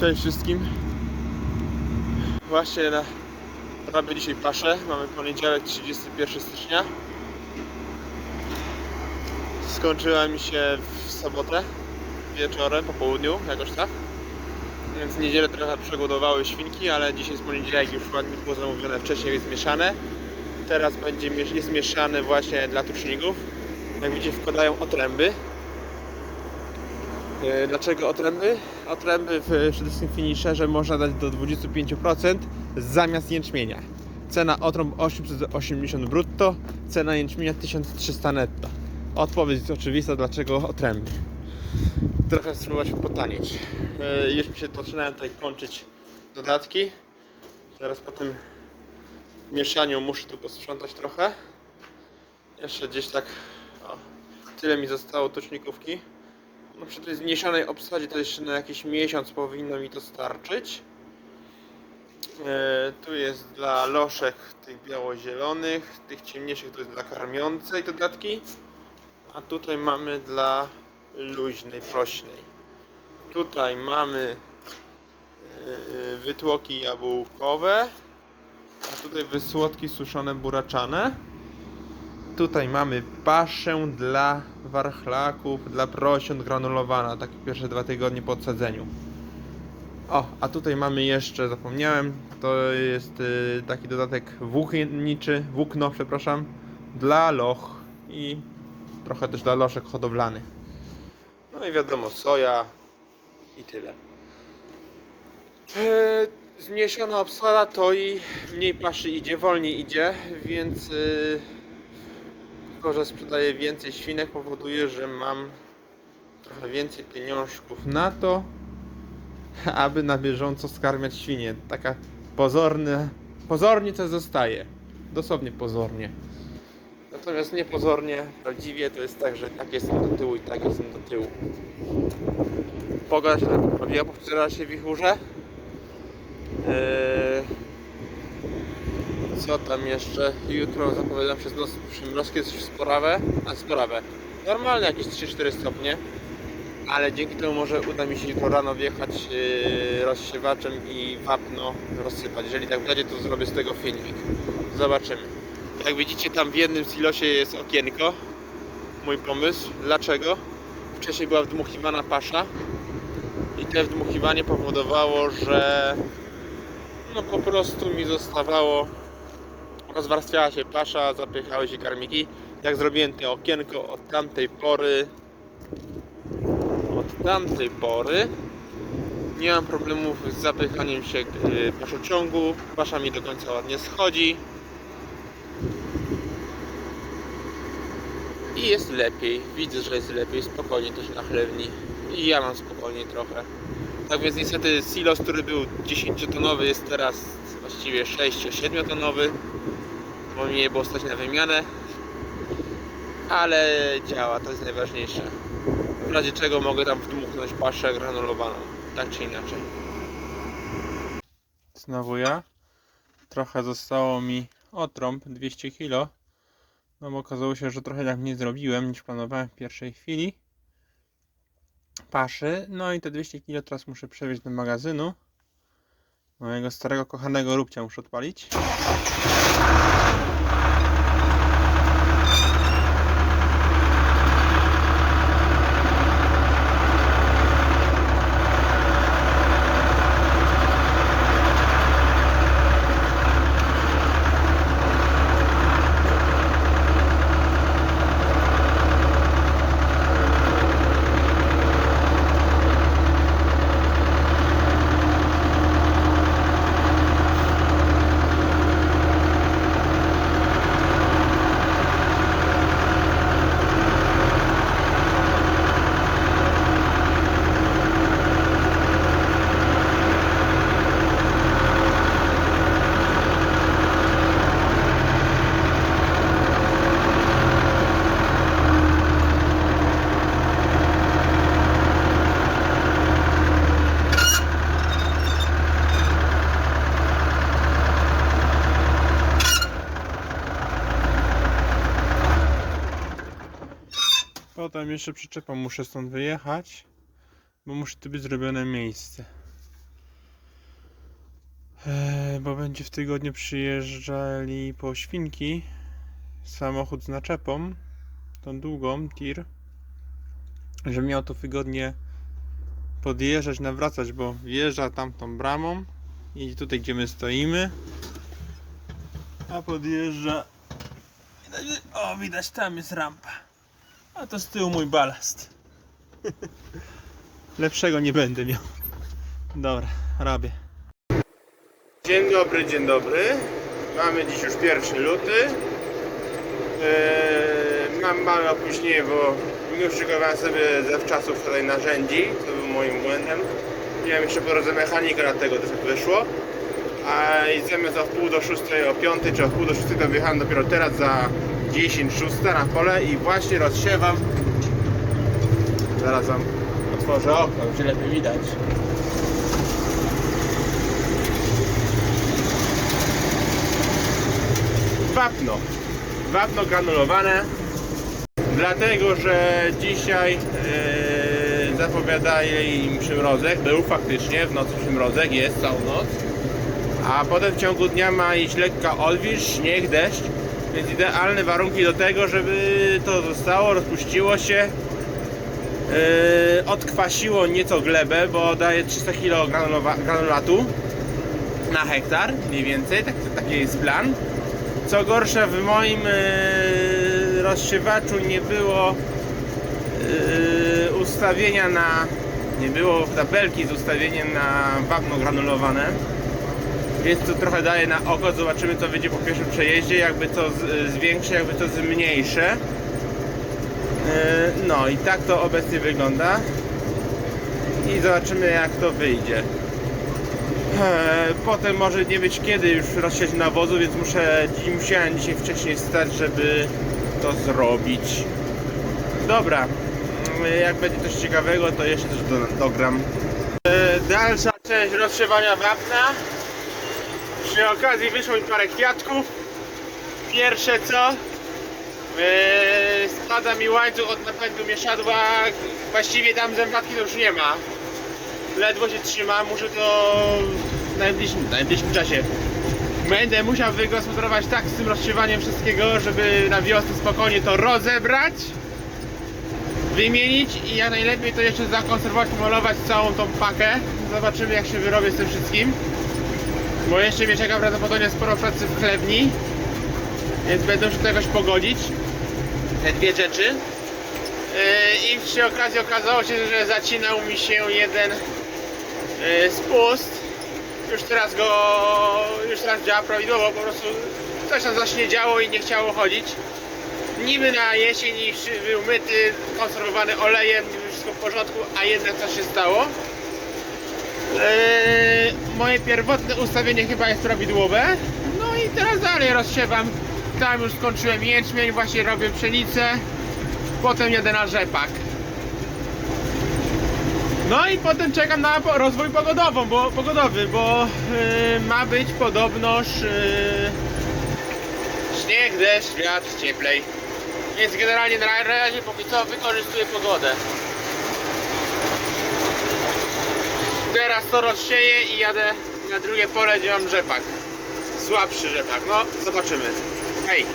Cześć wszystkim. Właśnie na, robię dzisiaj paszę. Mamy poniedziałek 31 stycznia. Skończyła mi się w sobotę wieczorem, po południu, jakoś tak. Więc w niedzielę trochę przegłodowały świnki, ale dzisiaj jest poniedziałek już ładnie było zamówione wcześniej, jest mieszane. Teraz będzie jest mieszane właśnie dla tuczników. Jak widzicie wkładają otręby. E, Dlaczego otręby? Otręby w przede wszystkim finisherze można dać do 25% zamiast jęczmienia. Cena otrąb 880 brutto, cena jęczmienia 1300 netto. Odpowiedź jest oczywista, dlaczego otręby. Trochę spróbować potanieć. E, Już mi się zaczynają tutaj kończyć dodatki. Teraz po tym mieszaniu muszę tu posprzątać trochę. Jeszcze gdzieś tak o, tyle mi zostało tucznikówki. No przy tej zmniejszonej obsadzie to jeszcze na jakiś miesiąc powinno mi to starczyć. E, tu jest dla loszek tych biało-zielonych, tych ciemniejszych to jest dla karmiącej dodatki. A tutaj mamy dla luźnej, prośnej. Tutaj mamy e, wytłoki jabłkowe, a tutaj wysłodki suszone buraczane. Tutaj mamy paszę dla warchlaków, dla prosiąt granulowana, takie pierwsze dwa tygodnie po odsadzeniu. O, a tutaj mamy jeszcze, zapomniałem, to jest y, taki dodatek włókienniczy, włókno, przepraszam, dla loch i trochę też dla loszek hodowlanych. No i wiadomo, soja i tyle. E, zmniejszona obsada to i mniej paszy idzie, wolniej idzie, więc y, to, że sprzedaję więcej świnek powoduje, że mam trochę więcej pieniążków na to, aby na bieżąco skarmiać świnie. Taka pozorna, pozornie to zostaje. Dosłownie pozornie. Natomiast niepozornie, prawdziwie to jest tak, że tak jestem do tyłu i tak jestem do tyłu. Pogoda się tam poprawiła po wczorajszej wichurze. Co tam jeszcze? Jutro zapowiadam się znowu przymrozki z sporawę, a sporawę. Normalne jakieś 3-4 stopnie, ale dzięki temu może uda mi się jutro rano wjechać yy, rozsiewaczem i wapno rozsypać. Jeżeli tak będzie, to zrobię z tego filmik. Zobaczymy. Jak widzicie, tam w jednym silosie jest okienko. Mój pomysł. Dlaczego? Wcześniej była wdmuchiwana pasza i to wdmuchiwanie powodowało, że no po prostu mi zostawało rozwarstwiała się pasza, zapychały się karmiki. Jak zrobiłem to okienko od tamtej pory, od tamtej pory nie mam problemów z zapychaniem się yy, paszociągu. Pasza mi do końca ładnie schodzi. I jest lepiej. Widzę, że jest lepiej. Spokojnie też na chlewni. I ja mam spokojnie trochę. Tak więc niestety silos, który był 10-tonowy jest teraz właściwie 6-7 tonowy bo mi nie było stać na wymianę ale działa, to jest najważniejsze. W razie czego mogę tam wdmuchnąć paszę granulowaną tak czy inaczej. Znowu ja. Trochę zostało mi otrąb 200 kg no bo okazało się, że trochę tak nie zrobiłem niż planowałem w pierwszej chwili. Paszy, no i te 200 kg teraz muszę przewieźć do magazynu. Mojego starego kochanego róbcia muszę odpalić Potem jeszcze przyczepą muszę stąd wyjechać, bo musi tu być zrobione miejsce. E, bo będzie w tygodniu przyjeżdżali po świnki samochód z naczepą, tą długą, tir, że miał to wygodnie podjeżdżać, nawracać, bo wjeżdża tamtą bramą, jedzie tutaj, gdzie my stoimy, a podjeżdża, o widać, tam jest rampa, a to z tyłu mój balast. Lepszego nie będę miał. Dobra, robię. Dzień dobry, dzień dobry. Mamy dziś już 1 luty. Eee, mam małe opóźnienie, bo nie szykowałem sobie zawczasów tutaj narzędzi, co był moim błędem. Miałem jeszcze po drodze mechanika, dlatego to tak wyszło. A i zamiast o wpół do 6, o 5 czy o wpół do 6 to wyjechałem dopiero teraz za 10, 6 na pole i właśnie rozsiewam. Zaraz wam otworzę okno, będzie lepiej widać. wapno. Wapno granulowane. Dlatego, że dzisiaj e, zapowiadaje im przymrozek. Był faktycznie w nocy przymrozek, jest całą noc. A potem w ciągu dnia ma iść lekka odwilż, śnieg, deszcz. Więc idealne warunki do tego, żeby to zostało, rozpuściło się. e, odkwasiło nieco glebę, bo daje 300 kg granulatu na hektar mniej więcej, tak, taki jest plan. Co gorsza, w moim e, rozsiewaczu nie było e, ustawienia na. Nie było tabelki z ustawieniem na wapno granulowane. Więc to trochę daje na oko. Zobaczymy, co wyjdzie po pierwszym przejeździe. Jakby to z, zwiększę, jakby to zmniejszę. E, no i tak to obecnie wygląda. I zobaczymy, jak to wyjdzie. Eee, Potem może nie być kiedy już rozsiać nawozu, więc muszę, musiałem dzisiaj wcześniej stać, żeby to zrobić. Dobra, mm, jak będzie coś ciekawego, to jeszcze coś do, dogram. Dalsza część rozsiewania wapna. Przy okazji wyszło mi parę kwiatków. Pierwsze co? Eee, Spada mi łańcuch od napędu mieszadła. Właściwie tam zębatki to już nie ma ledwo się trzyma, muszę to w najbliższym, w najbliższym czasie. Będę musiał wygospodarować tak z tym rozsiewaniem wszystkiego, żeby na wiosnę spokojnie to rozebrać, wymienić i jak najlepiej to jeszcze zakonserwować, pomalować całą tą pakę. Zobaczymy jak się wyrobię z tym wszystkim. Bo jeszcze mnie czeka prawdopodobnie sporo pracy w chlewni, więc będę musiał to jakoś pogodzić. Te dwie rzeczy. Yy, I przy okazji okazało się, że zacinał mi się jeden yy, spust. Już teraz go, już teraz działa prawidłowo, po prostu coś tam zacznie działo i nie chciało chodzić. Niby na jesień był myty, konserwowany olejem, wszystko w porządku, a jednak coś się stało. Yy, moje pierwotne ustawienie chyba jest prawidłowe. No i teraz dalej rozsiewam. Tam już skończyłem jęczmień, właśnie robię pszenicę. Potem jadę na rzepak. No i potem czekam na rozwój pogodową, bo, pogodowy, bo yy, ma być podobnoż yy, śnieg, deszcz, wiatr, cieplej. Więc generalnie na razie póki co wykorzystuję pogodę. Teraz to rozsieję i jadę na drugie pole, gdzie mam rzepak. Słabszy rzepak, no zobaczymy. Hej!